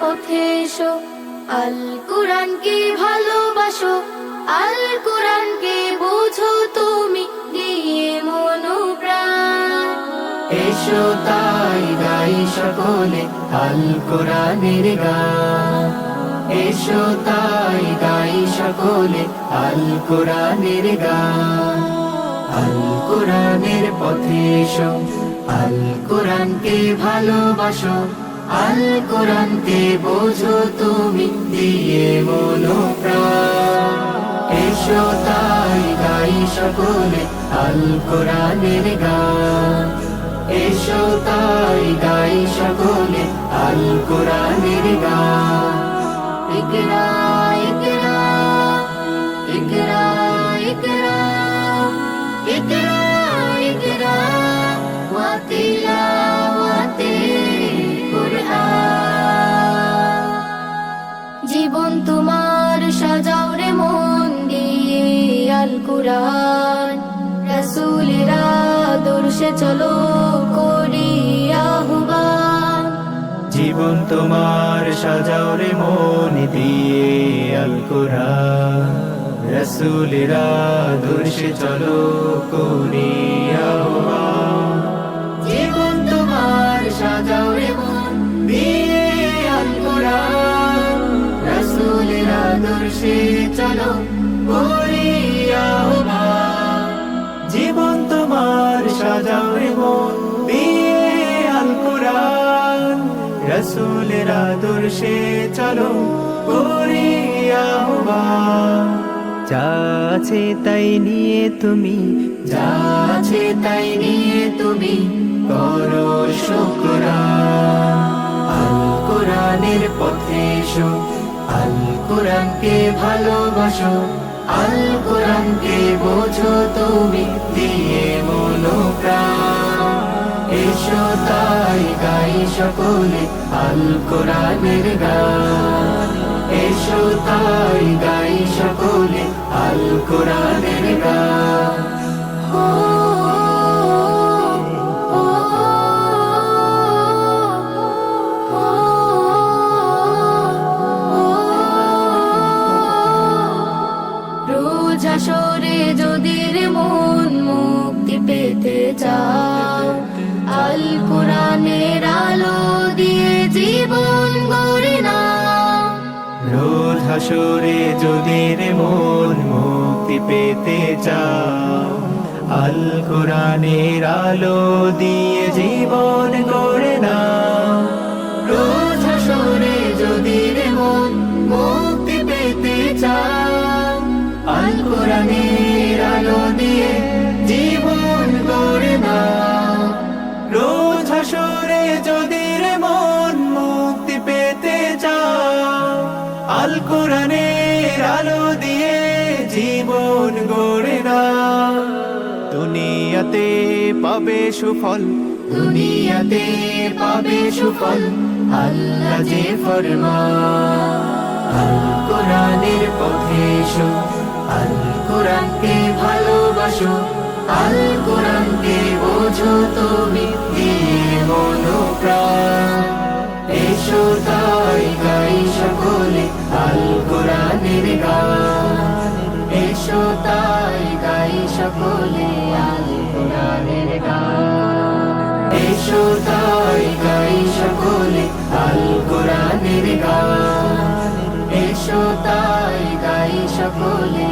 পথে এসো। আল কোরআনকে ভালোবাসো, আল কোরআনকে বুঝো তুমি দিয়ে মনোপ্রাণ। এসো তাই গাই সকলে আল কোরআনের গান। এসো তাই গাই সকলে আল কোরআনের গান। আল কোরআনের পথে এসো, আল কোরআনকে ভালোবাসো। আল কোরআনকে বোঝো তুমি, দিয়ে মনোপ্রাণ। এসো তাই গাই সকলে আল কোরআনের গান। এসো তাই গাই সকলে আল কোরআনের গান। জীবন তোমার সাজাও রে মন দিয়ে আল কুরআন। রাসূলেরা দর্শে চলো করি আহ্বান। জীবন তোমার সাজাও রে মন দিয়ে আল কোরআন। রসুলেরা দর্শে চলো করি আহ্বান। রসুলেরা দর্শে চলো জীবন তোমার সাজাও রে মন, দিয়ে আল কোরআন। রসুলের আদর্শে চলো করি আহ্বান যা আছে তাই নিয়ে তুমি, যা তাই নিয়ে তুমি, করো শুকরান। আল কোরআনের পথে এসো। আল কোরআনকে ভালোবাসো আল কোরআনকে বোঝো তুমি দিয়ে এসো তাই গাই সকলে আল কোরআনের গান। এসো তাই গাই সকলে আল কোরআনের যদি রে মন মুক্তি পেতে চাও, আল কোরআনের আলো দিয়ে জীবন গড়ে নাও। রোজ যদি রে মন মুক্তি পেতে চাও, আল কোরআনের আলো দিয়ে জীবন গড়ে না আল কোরআনের আলো দিয়ে জীবন গড়ে না। দুনিয়াতে পাবে সুফল। দুনিয়াতে পাবে সুফল। আল্লাহ যে ফরমা আল কোরআনের পথে এসো। আল কোরআনকে ভালোবাসো। আল গান এসো তাই গাই সকলে আল কোরআনের গান এসো তাই গাই সকলে